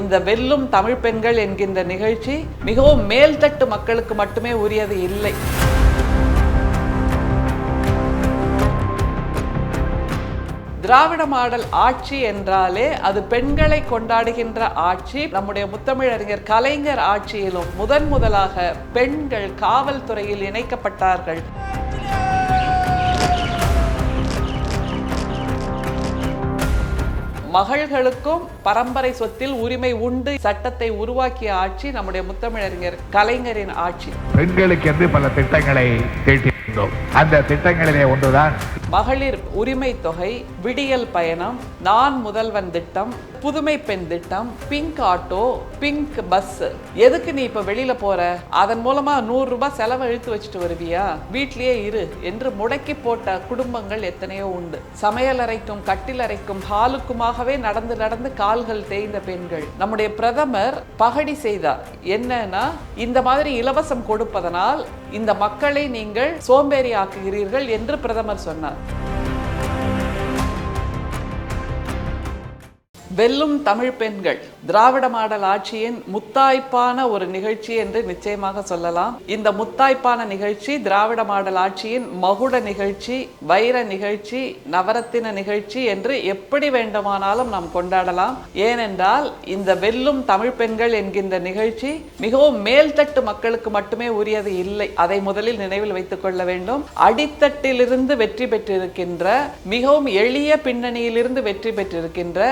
இந்த வெல்லும் தமிழ் பெண்கள் என்கின்ற நிகழ்ச்சி மிகவும் மேல்தட்டு மக்களுக்கு மட்டுமே உரியது இல்லை. திராவிட மாடல் ஆட்சி என்றாலே அது பெண்களை கொண்டாடுகின்ற ஆட்சி நம்முடைய முத்தமிழறிஞர் கலைஞர் ஆட்சியிலும் முதன் முதலாக பெண்கள் காவல்துறையில் இணைக்கப்பட்டார்கள். மகள்களுக்கும் பரம்பரை சொத்தில் உரிமை உண்டு. சட்டத்தை உருவாக்கிய ஆட்சி நம்முடைய முத்தமிழறிஞர் கலைஞரின் ஆட்சி. பெண்களுக்கு என்று பல திட்டங்களை தீட்டியிருந்தோம் அந்த திட்டங்களிலே ஒன்றுதான் மகளிர் உரிமை தொகை விடியல் பயணம் நான் முதல்வன் திட்டம் புதுமை பெண் திட்டம் பிங்க் ஆட்டோ பிங்க் பஸ் எதுக்கு நீ இப்ப வெளியில போற? அதன் மூலமா நூறு ரூபாய் செலவு இழுத்து வச்சுட்டு வருவியா? வீட்லயே இரு என்று முடக்கி போட்ட குடும்பங்கள் எத்தனையோ உண்டு. சமையலறைக்கும் கட்டிலறைக்கும் ஹாலுக்குமாகவே நடந்து நடந்து கால்கள் தேய்ந்த பெண்கள். நம்முடைய பிரதமர் பகடி செய்தார். என்னன்னா இந்த மாதிரி இலவசம் கொடுப்பதனால் இந்த மக்களை நீங்கள் சோம்பேறி ஆக்குகிறீர்கள் என்று பிரதமர் சொன்னார். வெல்லும் தமிழ் பெண்கள். திராவிட மாடல் ஆட்சியின் முத்தாய்ப்பான ஒரு நிகழ்ச்சி என்று நிச்சயமாக சொல்லலாம். இந்த முத்தாய்ப்பான நிகழ்ச்சி திராவிட மாடல் ஆட்சியின் மகுட நிகழ்ச்சி வைர நிகழ்ச்சி நவரத்தின நிகழ்ச்சி என்று எப்படி வேண்டுமானாலும் நாம் கொண்டாடலாம். ஏனென்றால் இந்த வெல்லும் தமிழ் பெண்கள் என்கின்ற நிகழ்ச்சி மிகவும் மேல்தட்டு மக்களுக்கு மட்டுமே உரியது இல்லை. அதை முதலில் நினைவில் வைத்துக் கொள்ள வேண்டும். அடித்தட்டிலிருந்து வெற்றி பெற்றிருக்கின்ற மிகவும் எளிய பின்னணியிலிருந்து வெற்றி பெற்றிருக்கின்ற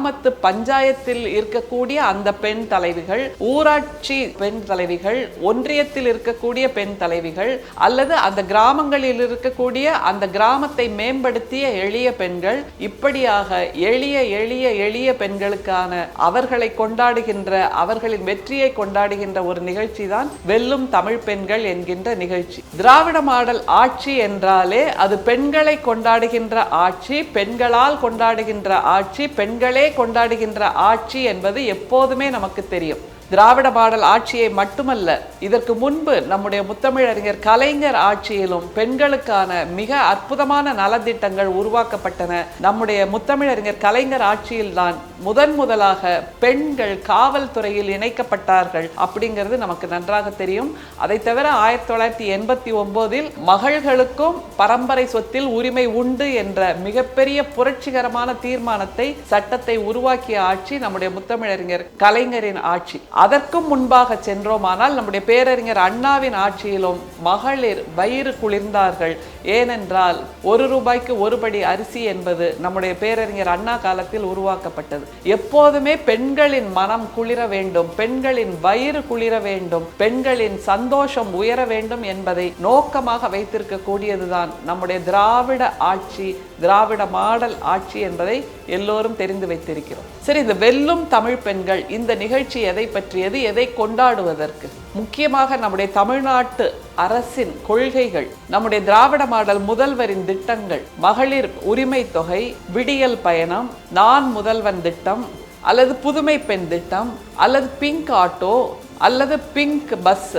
கிராமத்து பஞ்சாயத்தில் இருக்கக்கூடிய அந்த பெண் தலைவிகள் ஊராட்சி பெண் தலைவிகள் ஒன்றியத்தில் இருக்கக்கூடிய பெண் தலைவிகள் அல்லது அந்த கிராமங்களில் இருக்கக்கூடிய அந்த கிராமத்தை மேம்படுத்திய எளிய பெண்கள் இப்படியாக எளிய எளிய எளிய பெண்களுக்கான அவர்களை கொண்டாடுகின்ற அவர்களின் வெற்றியை கொண்டாடுகின்ற ஒரு நிகழ்ச்சி தான் வெல்லும் தமிழ் பெண்கள் என்கின்ற நிகழ்ச்சி. திராவிட மாடல் ஆட்சி என்றாலே அது பெண்களை கொண்டாடுகின்ற ஆட்சி பெண்களால் கொண்டாடுகின்ற ஆட்சி பெண்களே கொண்டாடுகின்ற ஆட்சி என்பது எப்போதுமே நமக்கு தெரியும். திராவிட பாடல் ஆட்சியை மட்டுமல்ல இதற்கு முன்பு நம்முடைய முத்தமிழறிஞர் கலைஞர் ஆட்சியிலும் பெண்களுக்கான மிக அற்புதமான நலத்திட்டங்கள் உருவாக்கப்பட்டன. நம்முடைய முத்தமிழறிஞர் கலைஞர் ஆட்சியில்தான் முதன் முதலாக பெண்கள் காவல்துறையில் இணைக்கப்பட்டார்கள் அப்படிங்கிறது நமக்கு நன்றாக தெரியும். அதை தவிர ஆயிரத்தி தொள்ளாயிரத்தி எண்பத்தி ஒன்பதில் மகள்களுக்கும் பரம்பரை சொத்தில் உரிமை உண்டு என்ற மிகப்பெரிய புரட்சிகரமான தீர்மானத்தை சட்டத்தை உருவாக்கிய ஆட்சி நம்முடைய முத்தமிழறிஞர் கலைஞரின் ஆட்சி. அதற்கும் முன்பாக சென்றோமானால் நம்முடைய பேரறிஞர் அண்ணாவின் ஆட்சியிலும் மகளிர் வயிறு குளிர்ந்தார்கள். ஏனென்றால் ஒரு ரூபாய்க்கு ஒரு படி அரிசி என்பது நம்முடைய பேரறிஞர் அண்ணா காலத்தில் உருவாக்கப்பட்டது. எப்போதுமே பெண்களின் மனம் குளிர வேண்டும் பெண்களின் வயிறு குளிர வேண்டும் பெண்களின் சந்தோஷம் உயர வேண்டும் என்பதை நோக்கமாக வைத்திருக்க கூடியதுதான் நம்முடைய திராவிட ஆட்சி திராவிட மாடல் ஆட்சி என்பதை எல்லோரும் தெரிந்து வைத்திருக்கிறோம். சரி இந்த வெல்லும் தமிழ் பெண்கள் இந்த நிகழ்ச்சி எதை பற்றியது எதை கொண்டாடுவதற்கு? முக்கியமாக நம்முடைய தமிழ்நாட்டு அரசின் கொள்கைகள் நம்முடைய திராவிட மாடல் முதல்வரின் திட்டங்கள் மகளிர் உரிமை தொகை விடியல் பயணம் நான் முதல்வன் திட்டம் அல்லது புதுமை பெண் திட்டம் அல்லது பிங்க் ஆட்டோ அல்லது பிங்க் பஸ்.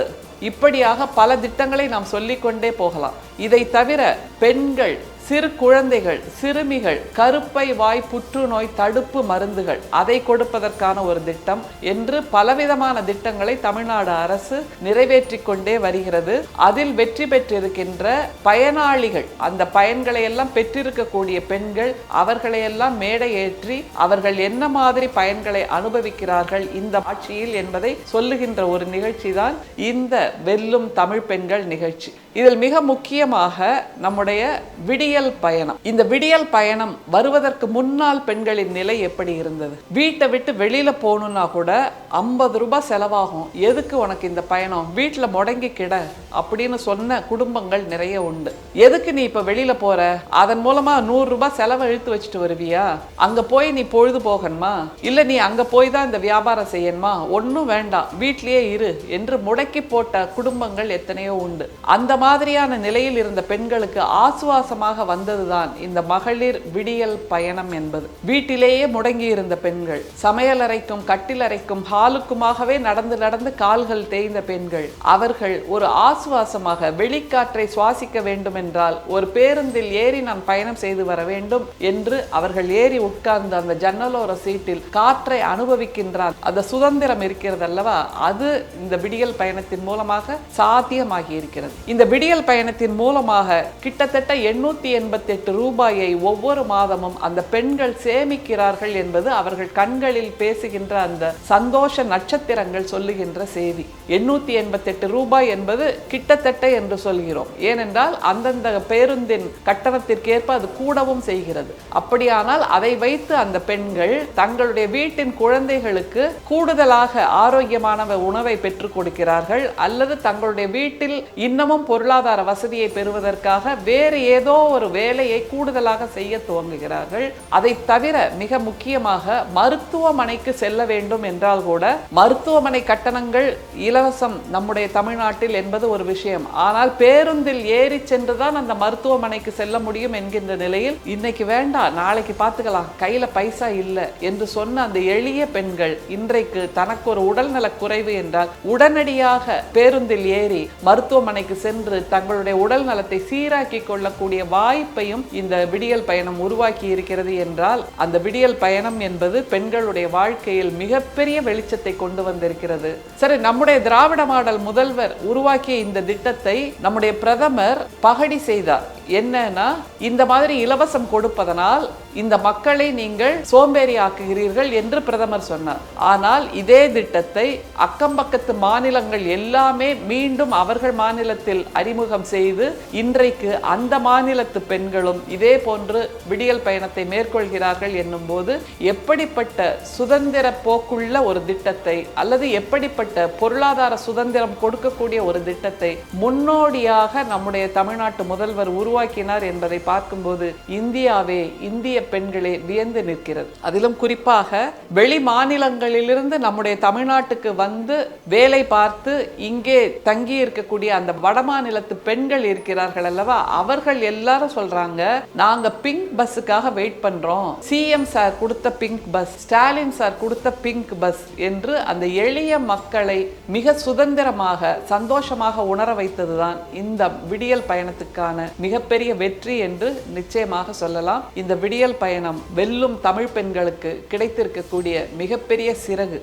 இப்படியாக பல திட்டங்களை நாம் சொல்லிக்கொண்டே போகலாம். இதை தவிர பெண்கள் சிறு குழந்தைகள் சிறுமிகள் கருப்பை வாய் புற்றுநோய் தடுப்பு மருந்துகள் அதை கொடுப்பதற்கான ஒரு திட்டம் என்று பலவிதமான திட்டங்களை தமிழ்நாடு அரசு நிறைவேற்றி கொண்டே வருகிறது. அதில் வெற்றி பெற்றிருக்கின்ற பயனாளிகள் அந்த பயன்களை எல்லாம் பெற்றிருக்கக்கூடிய பெண்கள் அவர்களையெல்லாம் மேடை ஏற்றி அவர்கள் என்ன மாதிரி பயன்களை அனுபவிக்கிறார்கள் இந்த ஆட்சியில் என்பதை சொல்லுகின்ற ஒரு நிகழ்ச்சி தான் இந்த வெல்லும் தமிழ் பெண்கள் நிகழ்ச்சி. இதில் மிக முக்கியமாக நம்முடைய விடியல் பயணம். இந்த விடியல் பயணம் வருவதற்கு முன்னால் பெண்களின் நிலை எப்படி இருந்தது? வீட்டை விட்டு வெளியில போகணும்னா கூட ஐம்பது ரூபாய் செலவாகும். எதுக்கு உனக்கு இந்த பயணம்? வீட்டில் முடங்கி கிட அப்படின்னு சொன்ன குடும்பங்கள் நிறைய உண்டு. எதுக்கு நீ இப்ப வெளியில போற? அதன் மூலமா நூறு ரூபாய் செலவு இழுத்து வச்சுட்டு வருவியா? அங்க போய் நீ பொழுது போகணுமா? இல்ல நீ அங்க போய் தான் இந்த வியாபாரம் செய்யணுமா? ஒன்றும் வேண்டாம். வீட்லயே இரு என்று முடக்கி போட்ட குடும்பங்கள் எத்தனையோ உண்டு. அந்த மாதிரியான நிலையில் இருந்த பெண்களுக்கு ஆசுவாசமாக வந்ததுதான் இந்த மகளிர் விடியல் பயணம் என்பது. வீட்டிலேயே முடங்கி இருந்த பெண்கள் சமையலறைக்கும் கட்டிலறைக்கும் ஹாலுக்குமாகவே நடந்து நடந்து கால்கள் தேய்ந்த பெண்கள் அவர்கள் ஒரு ஆசுவாசமாக வெளிக்காற்றை சுவாசிக்க வேண்டும் என்றால் ஒரு பேருந்தில் ஏறி நான் பயணம் செய்து வர வேண்டும் என்று அவர்கள் ஏறி உட்கார்ந்து அந்த ஜன்னலோர சீட்டில் காற்றை அனுபவிக்கின்றார் அந்த சுதந்திரம் இருக்கிறது அல்லவா அது இந்த விடியல் பயணத்தின் மூலமாக சாத்தியமாகி இருக்கிறது. இந்த விடியல் பயணத்தின் மூலமாக கிட்டத்தட்ட எண்ணூத்தி எண்பத்தி எட்டு ரூபாயை ஒவ்வொரு மாதமும் அந்த பெண்கள் சேமிக்கிறார்கள் என்பது அவர்கள் கண்களில் பேசுகின்ற அந்த சந்தோஷ நட்சத்திரங்கள் சொல்லுகின்ற செய்தி. எண்ணூத்தி எண்பத்தி எட்டு ரூபாய் என்பது கிட்டத்தட்ட என்று சொல்கிறோம். ஏனென்றால் அந்தந்த பேருந்தின் கட்டணத்திற்கேற்ப அது கூடவும் செய்கிறது. அப்படியானால் அதை வைத்து அந்த பெண்கள் தங்களுடைய வீட்டின் குழந்தைகளுக்கு கூடுதலாக ஆரோக்கியமான உணவை பெற்றுக் கொடுக்கிறார்கள் அல்லது தங்களுடைய வீட்டில் இன்னமும் பொருளாதார வசதியை பெறுவதற்காக வேறு ஏதோ ஒரு வேலையை கூடுதலாக செய்ய துவங்குகிறார்கள். அதை தவிர மிக முக்கியமாக மருத்துவமனைக்கு செல்ல வேண்டும் என்றால் கூட மருத்துவமனை கட்டணங்கள் இலவசம் நம்முடைய தமிழ்நாட்டில் என்பது ஒரு விஷயம். ஆனால் பேருந்தில் ஏறி சென்றுதான் அந்த மருத்துவமனைக்கு செல்ல முடியும் என்கின்ற நிலையில் இன்னைக்கு வேண்டாம் நாளைக்கு பார்த்துக்கலாம். கையில பைசா இல்லை என்று சொன்ன அந்த எளிய பெண்கள் இன்றைக்கு தனக்கு ஒரு உடல்நல குறைவு என்றால் உடனடியாக பேருந்தில் ஏறி மருத்துவமனைக்கு சென்று தங்களுடைய உடல் நலத்தை சீராக்கி கொள்ளக்கூடிய வாய்ப்பையும் இந்த விடியல் பயணம் உருவாக்கி இருக்கிறது என்றால் அந்த விடியல் பயணம் என்பது பெண்களுடைய வாழ்க்கையில் மிகப்பெரிய வெளிச்சத்தை கொண்டு வந்திருக்கிறது. சரி நம்முடைய திராவிட மாடல் முதல்வர் உருவாக்கிய இந்த திட்டத்தை நம்முடைய பிரதமர் பகடி செய்தார். என்னன்னா இந்த மாதிரி இலவசம் கொடுப்பதனால் இந்த மக்களை நீங்கள் சோம்பேறி ஆக்குகிறீர்கள் என்று பிரதமர் சொன்னார். ஆனால் இதே திட்டத்தை அக்கம் பக்கத்து மாநிலங்கள் எல்லாமே மீண்டும் அவர்கள் மாநிலத்தில் அறிமுகம் செய்து இன்றைக்கு அந்த மாநிலத்து பெண்களும் இதே போன்று விடியல் பயணத்தை மேற்கொள்கிறார்கள் என்னும்போது எப்படிப்பட்ட சுதந்திர போக்குள்ள ஒரு திட்டத்தை அல்லது எப்படிப்பட்ட பொருளாதார சுதந்திரம் கொடுக்கக்கூடிய ஒரு திட்டத்தை முன்னோடியாக நம்முடைய தமிழ்நாட்டு முதல்வர் உருவாக்கினார் என்பதை பார்க்கும்போது இந்தியாவே இந்திய பெண்களே வியந்து நிற்கிறது. அதிலும் குறிப்பாக வெளி மாநிலங்களிலிருந்து நம்முடைய தமிழ்நாட்டுக்கு வந்து வேலை பார்த்து இங்கே தங்கி இருக்கக்கூடிய அந்த வடமாநிலத்து பெண்கள் இருக்கிறார்கள் அல்லவா? அவர்கள் எல்லாரும் சொல்றாங்க நாங்க பிங்க் பஸ்ஸுக்காக வெயிட் பண்றோம். சிஎம் சார் கொடுத்த பிங்க் பஸ் ஸ்டாலின் சார் கொடுத்த பிங்க் பஸ் என்று அந்த எளிய மக்களை மிக சுதந்திரமாக சந்தோஷமாக உணர வைத்ததுதான் இந்த விடியல் பயணத்துக்கான மிக மிகப்பெரிய வெற்றி என்று நிச்சயமாக சொல்லலாம். இந்த விடியல் பயணம் வெல்லும் தமிழ் பெண்களுக்கு கிடைத்திருக்கக்கூடிய மிகப்பெரிய சிறகு.